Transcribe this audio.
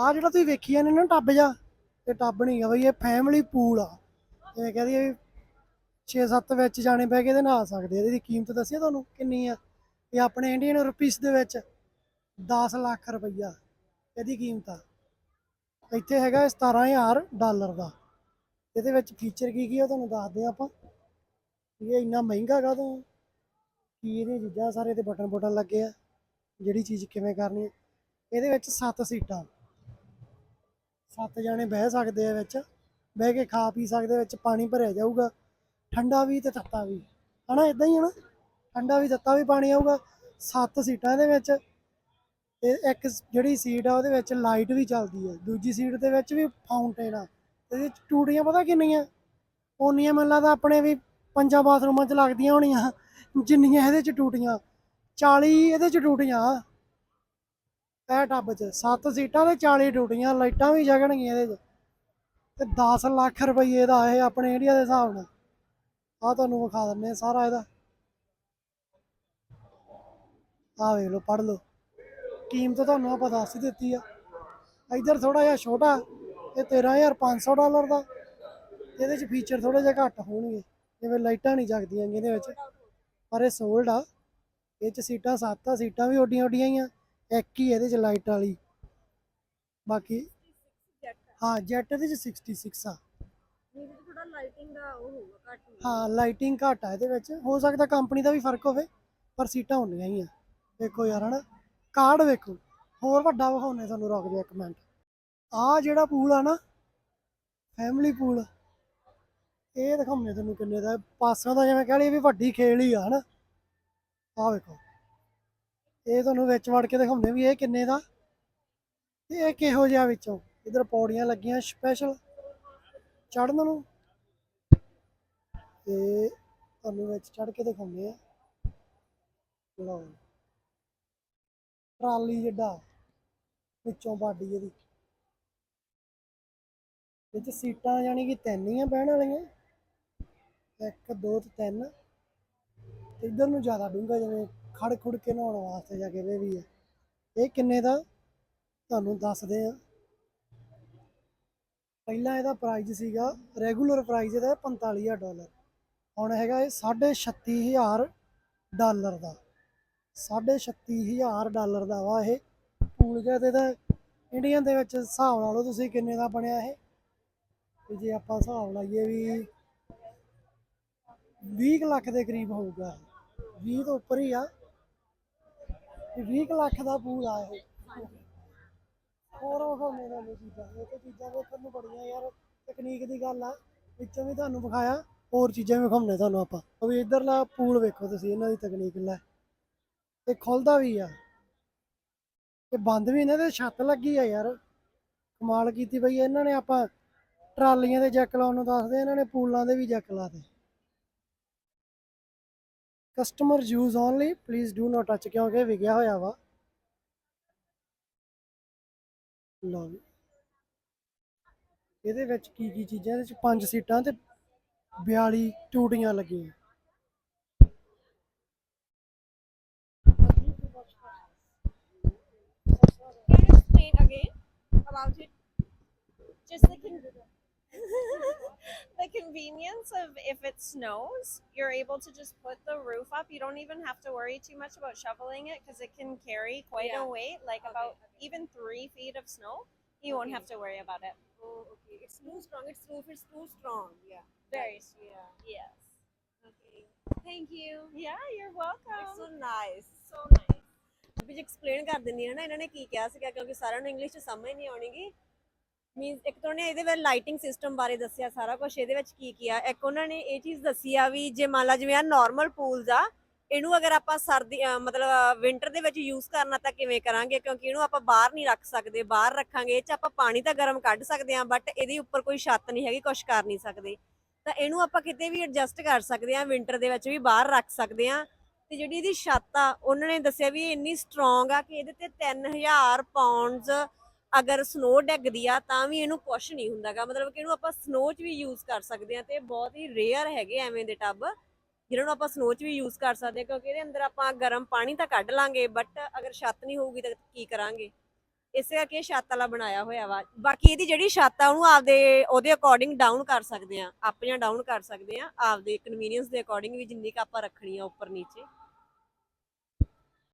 ਆ ਜਿਹੜਾ ਤੁਸੀਂ ਵੇਖੀ ਜਾਂਦੇ ਨਾ ਟੱਬ ਜਾ ਇਹ ਟੱਬ ਨਹੀਂ ਆ ਬਈ, ਇਹ ਫੈਮਿਲੀ ਪੂਲ ਆ। ਜਿਵੇਂ ਕਹਦੀ ਵੀ 6-7 ਵਿੱਚ ਜਾਣੇ ਬਹਿ ਕੇ ਇਹਦੇ ਨਹਾ ਸਕਦੇ ਆ। ਇਹਦੀ ਕੀਮਤ ਦੱਸਿਆ ਤੁਹਾਨੂੰ ਕਿੰਨੀ ਆ? ਇਹ ਆਪਣੇ ਇੰਡੀਅਨ ਰੁਪੀਸ ਦੇ ਵਿੱਚ 10 ਲੱਖ ਰੁਪਈਆ ਇਹਦੀ ਕੀਮਤ ਆ। ਇੱਥੇ ਹੈਗਾ 17000 ਡਾਲਰ ਦਾ। ਇਹਦੇ ਵਿੱਚ ਫੀਚਰ ਕੀ ਕੀ ਆ ਤੁਹਾਨੂੰ ਦੱਸਦੇ ਆ ਆਪਾਂ। ਇਹ ਇੰਨਾ ਮਹਿੰਗਾ ਕਾ ਕੀ ਇਹਦੀਆਂ ਚੀਜ਼ਾਂ ਸਾਰੇ ਤੇ ਬਟਨ ਬਟਨ ਲੱਗੇ ਆ? ਜਿਹੜੀ ਚੀਜ਼ ਕਿਵੇਂ ਕਰਨੀ ਹੈ ਇਹਦੇ ਵਿੱਚ 7 ਸੀਟਾਂ। ਸੱਤ ਜਾਣੇ ਬਹਿ ਸਕਦੇ ਆ ਵਿੱਚ, ਬਹਿ ਕੇ ਖਾ ਪੀ ਸਕਦੇ ਵਿੱਚ, ਪਾਣੀ ਭਰਿਆ ਜਾਊਗਾ। ਠੰਡਾ ਵੀ ਤੇ ਤੱਤਾ ਵੀ, ਹਨਾ ਇਦਾਂ ਹੀ ਹਨਾ ਠੰਡਾ ਵੀ, ਤੱਤਾ ਵੀ ਪਾਣੀ ਆਊਗਾ, ਸੱਤ ਸੀਟਾਂ ਇਹਦੇ ਵਿੱਚ ਤੇ ਇੱਕ ਜਿਹੜੀ ਸੀਟ ਆ ਉਹਦੇ ਵਿੱਚ ਲਾਈਟ ਵੀ ਚੱਲਦੀ ਹੈ ਦੂਜੀ ਸੀਟ ਦੇ ਵਿੱਚ ਵੀ ਫਾਊਂਟੇਨ ਆ ਇਹਦੇ ਵਿੱਚ ਟੂਟੀਆਂ ਪਤਾ ਕਿੰਨੀਆਂ? ਓਨੀਆਂ ਮੈਨੂੰ ਲੱਗਦਾ ਆਪਣੇ ਵੀ ਪੰਜਾਂ ਬਾਥਰੂਮਾਂ 'ਚ ਲੱਗਦੀਆਂ ਹੋਣੀਆਂ, ਜਿੰਨੀਆਂ ਇਹਦੇ 'ਚ ਟੂਟੀਆਂ 40 ਇਹਦੇ 'ਚ ਟੂਟੀਆਂ। ਇਹ ਟੱਬ 'ਚ। ਸੱਤ ਸੀਟਾਂ ਤੇ 40 ਟੂਟੀਆਂ ਲਾਈਟਾਂ ਵੀ ਜਗਣਗੀਆਂ ਇਹਦੇ 'ਚ। ਤੇ 10 ਲੱਖ ਰੁਪਏ ਦਾ ਇਹ ਆਪਣੇ ਇੰਡੀਆ ਦੇ ਹਿਸਾਬ ਨਾਲ। ਆ ਤੁਹਾਨੂੰ ਵਿਖਾ ਦਿੰਨੇ ਸਾਰਾ ਇਹਦਾ। ਆ ਵੇਖ ਲਓ, ਪੜ੍ਹ ਲਓ। ਕੀਮਤ ਤੁਹਾਨੂੰ ਆਪਾਂ ਦੱਸ ਹੀ ਦਿੱਤੀ ਆ। ਇਧਰ ਥੋੜਾ ਜਿਹਾ ਛੋਟਾ, ਇਹ 13500 ਡਾਲਰ ਦਾ। ਇਹਦੇ 'ਚ ਫੀਚਰ ਥੋੜੇ ਜਿਹਾ ਘੱਟ ਹੋਣਗੇ, ਜਿਵੇਂ ਲਾਈਟਾਂ ਨਹੀਂ ਜਗਦੀਆਂ ਇਹਦੇ ਵਿੱਚ। ਪਰ ਇਹ ਸੋਲਡ ਆ। ਇਹ 'ਚ ਸੀਟਾਂ, ਸੱਤ ਆ, ਸੀਟਾਂ ਵੀ ਓਡੀਆਂ ਓਡੀਆਂ ਹੀ ਆ। ਇੱਕ ਹੀ ਇਹਦੇ 'ਚ ਲਾਈਟ ਵਾਲੀ। ਬਾਕੀ ਹਾਂ ਜੈਟ ਇਹਦੇ 'ਚ 66 ਆ। ਥੋੜਾ ਲਾਈਟਿੰਗ ਦਾ ਉਹ ਹੋਊਗਾ ਘੱਟ। ਹਾਂ ਲਾਈਟਿੰਗ ਘੱਟ ਆ ਇਹਦੇ ਵਿੱਚ। ਹੋ ਸਕਦਾ ਕੰਪਨੀ ਦਾ ਵੀ ਫ਼ਰਕ ਹੋਵੇ ਪਰ ਸੀਟਾਂ ਹੁੰਦੀਆਂ ਹੀ ਆ। ਵੇਖੋ ਯਾਰ ਹਨਾ? ਕਾਰਡ ਵੇਖੋ। ਹੋਰ ਵੱਡਾ ਵਿਖਾਉਣੇ ਤੁਹਾਨੂੰ ਰੁਕ ਜਾ ਇੱਕ ਮਿੰਟ। ਆ ਜਿਹੜਾ ਪੂਲ ਆ ਨਾ ਫੈਮਿਲੀ ਪੂਲ ਇਹ ਦਿਖਾਉਂਦੇ ਤੁਹਾਨੂੰ ਕਿੰਨੇ ਦਾ। ਪਾਸਾਂ ਦਾ ਜਿਵੇਂ ਕਹ ਲਈ ਵੀ ਵੱਡੀ ਖੇਲ ਹੀ ਆ ਹਨਾ? ਆ ਵੇਖੋ। ਇਹ ਤੁਹਾਨੂੰ ਵਿੱਚ ਵੜ ਕੇ ਦਿਖਾਉਂਦੇ ਵੀ ਇਹ ਕਿੰਨੇ ਦਾ ਤੇ ਇਹ ਕਿਹੋ ਜਿਹਾ ਵਿੱਚੋਂ। ਇਧਰ ਪੌੜੀਆਂ ਲੱਗੀਆਂ ਸਪੈਸ਼ਲ ਚੜਨ ਨੂੰ। ਤੇ ਤੁਹਾਨੂੰ ਵਿੱਚ ਚੜ ਕੇ ਦਿਖਾਉਂਦੇ ਆ ਲਓ। ਟਰਾਲੀ ਜਿੱਡਾ ਵਿੱਚੋਂ ਬਾਡੀ ਇਹਦੀ। ਇਹ ਸੀਟਾਂ ਜਾਨੀ ਕਿ ਤਿੰਨ ਹੀ ਆ ਬਹਿਣ ਵਾਲੀਆਂ। ਇੱਕ, ਦੋ ਤੇ ਤਿੰਨ। ਤੇ ਇਧਰ ਨੂੰ ਜ਼ਿਆਦਾ ਡੂੰਘਾ ਜਿਵੇਂ ਖੜ ਖੁੜ ਕੇ ਨਹਾਉਣ ਵਾਸਤੇ ਜਾਂ ਕਿਵੇਂ ਵੀ ਹੈ ਇਹ ਕਿੰਨੇ ਦਾ? ਤੁਹਾਨੂੰ ਦੱਸਦੇ ਆ। ਪਹਿਲਾਂ ਇਹਦਾ ਪ੍ਰਾਈਸ ਸੀਗਾ ਰੈਗੂਲਰ ਪ੍ਰਾਈਸ ਇਹਦਾ 45000 ਡਾਲਰ ਹੁਣ ਹੈਗਾ ਇਹ 36000 ਡਾਲਰ ਦਾ। 36000 ਡਾਲਰ ਦਾ ਵਾ ਇਹ। ਪੂਲ ਗਿਆ ਤੇ ਇਹਦਾ ਇੰਡੀਅਨ ਦੇ ਵਿੱਚ ਹਿਸਾਬ ਲਾ ਲਓ ਤੁਸੀਂ ਕਿੰਨੇ ਦਾ ਬਣਿਆ ਇਹ। ਤੇ ਜੇ ਆਪਾਂ ਹਿਸਾਬ ਲਾਈਏ ਵੀ 20 ਕੁ ਲੱਖ ਦੇ ਕਰੀਬ ਹੋਊਗਾ। 20 ਤੋਂ ਉੱਪਰ ਹੀ ਆ। ਤੇ 20 ਲੱਖ ਦਾ ਪੂਲ ਆ ਇਹ। ਹੋਰ ਉਹ ਮੇਰਾ ਨਹੀਂ ਚੀਜ਼ਾਂ ਇਹ ਤਾਂ ਚੀਜ਼ਾਂ ਵੇਖਣ ਨੂੰ ਬੜੀਆਂ ਯਾਰ ਤਕਨੀਕ ਦੀ ਗੱਲ ਆ। ਵਿੱਚੋਂ ਵੀ ਤੁਹਾਨੂੰ ਵਿਖਾਇਆ, ਹੋਰ ਚੀਜ਼ਾਂ ਵੀ ਵਿਖਾਉਂਦੇ ਤੁਹਾਨੂੰ ਆਪਾਂ। ਉਹ ਵੀ ਇਧਰਲਾ ਪੂਲ ਵੇਖੋ ਤੁਸੀਂ, ਇਹਨਾਂ ਦੀ ਤਕਨੀਕ ਲੈ। ਤੇ ਖੁੱਲਦਾ ਵੀ ਆ। ਤੇ ਬੰਦ ਵੀ ਇਹਨਾਂ ਦੇ ਛੱਤ ਲੱਗੀ ਆ ਯਾਰ। ਕਮਾਲ ਕੀਤੀ ਬਈ, ਇਹਨਾਂ ਨੇ ਆਪਾਂ ਟਰਾਲੀਆਂ ਦੇ ਜੈਕ ਲਾਉਣ ਨੂੰ ਦੱਸਦੇ, ਇਹਨਾਂ ਨੇ ਪੂਲਾਂ ਦੇ ਵੀ ਜੈਕ ਲਾਤੇ customer use only please do not touch ਕਿਉਂਕਿ ਵਿਗਿਆ ਹੋਇਆ ਵਾ। ਲਓ ਜੀ। ਇਹਦੇ ਵਿੱਚ ਕੀ ਕੀ ਚੀਜ਼ਾਂ? ਇਹਦੇ ਚ ਪੰਜ ਸੀਟਾਂ ਤੇ 42 ਟੂਟੀਆਂ ਲੱਗੀਆਂ। Can you explain again? About it? Just the convenience of if it snows, you're able to just put the roof up. You don't even have to worry too much about shoveling it because it can carry quite Yeah. a weight, like Okay, about okay. even three feet of snow. You won't have Okay. to worry about it. Oh, okay. It's too strong. Its roof is too strong. Yeah. Very Right, Yeah. Yes. Okay. Thank you. Yeah, you're welcome. It's so nice. so nice. We explain ਕਰ ਦਿੰਦੀ ਹਾਂ ਨਾ ਇਹਨਾਂ ਨੇ ਕੀ ਕਿਹਾ ਸੀਗਾ ਕਿਉਂਕਿ ਸਾਰਿਆਂ ਨੂੰ ਇੰਗਲਿਸ਼ ਚ ਸਮਝ ਨਹੀਂ ਆਉਣੀਗੀ ਮੀਨਸ ਇੱਕ ਤਾਂ ਉਹਨੇ ਇਹਦੇ ਵਿੱਚ ਲਾਈਟਿੰਗ ਸਿਸਟਮ ਬਾਰੇ ਦੱਸਿਆ ਸਾਰਾ ਕੁਝ ਇਹਦੇ ਵਿੱਚ ਕੀ ਕੀ ਆ। ਇੱਕ ਉਹਨਾਂ ਨੇ ਇਹ ਚੀਜ਼ ਦੱਸੀ ਆ ਵੀ ਜੇ ਮੰਨ ਲਾ ਜਿਵੇਂ ਆ ਨਾਰਮਲ ਪੂਲਸ ਆ, ਇਹਨੂੰ ਅਗਰ ਆਪਾਂ ਸਰਦੀ, ਅਹ ਮਤਲਬ ਵਿੰਟਰ ਦੇ ਵਿੱਚ ਯੂਜ਼ ਕਰਨਾ ਤਾਂ ਕਿਵੇਂ ਕਰਾਂਗੇ? ਕਿਉਂਕਿ ਇਹਨੂੰ ਆਪਾਂ ਬਾਹਰ ਨਹੀਂ ਰੱਖ ਸਕਦੇ, ਬਾਹਰ ਰੱਖਾਂਗੇ, ਇਹ ਚ ਆਪਾਂ ਪਾਣੀ ਤਾਂ ਗਰਮ ਕੱਢ ਸਕਦੇ ਹਾਂ ਬਟ ਇਹਦੇ ਉੱਪਰ ਕੋਈ ਛੱਤ ਨਹੀਂ ਹੈਗੀ ਕੁਝ ਕਰ ਨਹੀਂ ਸਕਦੇ। ਤਾਂ ਇਹਨੂੰ ਆਪਾਂ ਕਿਤੇ ਵੀ ਐਡਜਸਟ ਕਰ ਸਕਦੇ ਹਾਂ ਵਿੰਟਰ ਦੇ ਵਿੱਚ ਵੀ ਬਾਹਰ ਰੱਖ ਸਕਦੇ ਹਾਂ ਤੇ ਜਿਹੜੀ ਇਹਦੀ ਛੱਤ ਆ, ਉਹਨਾਂ ਨੇ ਦੱਸਿਆ ਵੀ ਇਹ ਇੰਨੀ ਸਟਰੋਂਗ ਆ ਕਿ ਇਹਦੇ ਤੇ 3000 ਪਾਉਂਡਸ ਅਗਰ ਸਨੋ ਡਿੱਗਦੀ ਆ, ਤਾਂ ਵੀ ਇਹਨੂੰ ਕੁਝ ਨਹੀਂ ਹੁੰਦਾਗਾ। ਮਤਲਬ ਕਿ ਇਹਨੂੰ ਆਪਾਂ ਸਨੋ 'ਚ ਵੀ ਯੂਜ਼ ਕਰ ਸਕਦੇ ਆ ਤੇ ਬਹੁਤ ਹੀ ਰੇਅਰ ਹੈਗੇ ਐਵੇਂ ਦੇ ਟੱਬ, ਜਿਹਨਾਂ ਨੂੰ ਆਪਾਂ ਸਨੋ 'ਚ ਵੀ ਯੂਜ਼ ਕਰ ਸਕਦੇ ਆ, ਕਿਉਂਕਿ ਇਹਦੇ ਅੰਦਰ ਆਪਾਂ ਗਰਮ ਪਾਣੀ ਤਾਂ ਕੱਢ ਲਾਂਗੇ ਬਟ ਅਗਰ ਛੱਤ ਨਹੀਂ ਹੋਊਗੀ ਤਾਂ ਕੀ ਕਰਾਂਗੇ? ਇਸੇ ਕਰਕੇ ਛੱਤ ਵਾਲਾ ਬਣਾਇਆ ਹੋਇਆ ਵਾ। ਬਾਕੀ ਇਹਦੀ ਜਿਹੜੀ ਛੱਤ ਆ, ਉਹਨੂੰ ਆਪਦੇ, ਉਹਦੇ ਅਕੋਰਡਿੰਗ ਡਾਊਨ ਕਰ ਸਕਦੇ ਆ। ਆਪਣੀਆਂ ਡਾਊਨ ਕਰ ਸਕਦੇ ਆ। ਆਪਦੇ ਕਨਵੀਨੀਅੰਸ ਦੇ ਅਕੋਰਡਿੰਗ ਵੀ ਜਿੰਨੀ ਕੁ ਆਪਾਂ ਰੱਖਣੀ ਆ ਉੱਪਰ ਨੀਚੇ